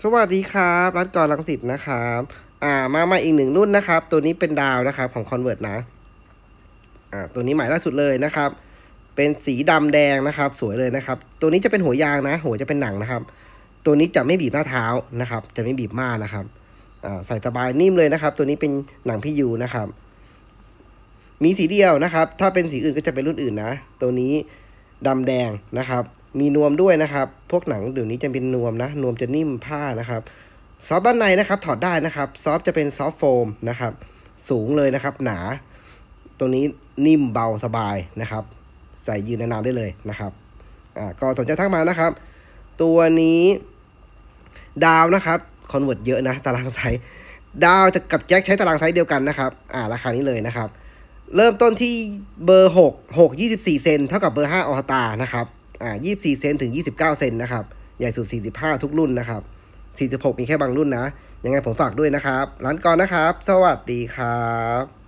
สวัสดีครับรัฐกรลังสิตนะครับอ่ามามาอีกหนึ่งรุ่นนะครับ ตัวนี้เป็นดาวนะครับของ Convert นะอ่าตัวนี้ใหม่ล่าสุดเลยนะครับ เป็นสีดำแดงนะครับ สวยเลยนะครับ ตัวนี้จะเป็นหัวยางนะ หัวจะเป็นหนังนะครับ ตัวนี้จะไม่บีบหน้าเท้านะครับ จะไม่บีบมากนะครับอ่าใส่สบายนิ่มเลยนะครับ ตัวนี้เป็นหนังพี่ยูนะครับ มีสีเดียวนะครับ ถ้าเป็นสีอื่นก็จะเป็นรุ่นอื่นนะ ตัวนี้ดำแดงนะครับ มีนวมด้วยนะครับ พวกหนังเดี๋ยวนี้จะเป็นนวมนะ นวมจะนิ่มผ้านะครับซอฟต์ด้านในนะครับ ถอดได้นะครับ ซอฟจะเป็นซอฟโฟมนะครับ สูงเลยนะครับ หนา ตัวนี้นิ่มเบาสบายนะครับ ใส่ยืนนานๆได้เลยนะครับอ่าก็สนใจทักมานะครับ ตัวนี้ดาวนะครับคอนเวิร์ตเยอะนะ ตารางไซส์ดาวจะกับแจ็คใช้ตารางไซส์เดียวกันนะครับ อ่า ราคานี้เลยนะครับ เริ่มต้นที่เบอร์หกหกยี่สิบสี่เซนเท่ากับเบอร์ห้าออตานะครับ อ่ายี่สี่เซนถึงยี่สิบเก้าเซนนะครับ ใหญ่สุดสี่สิบห้าทุกรุ่นนะครับสี่สิบหกมีแค่บางรุ่นนะ ยังไงผมฝากด้วยนะครับ ร้านก่อนนะครับ สวัสดีครับ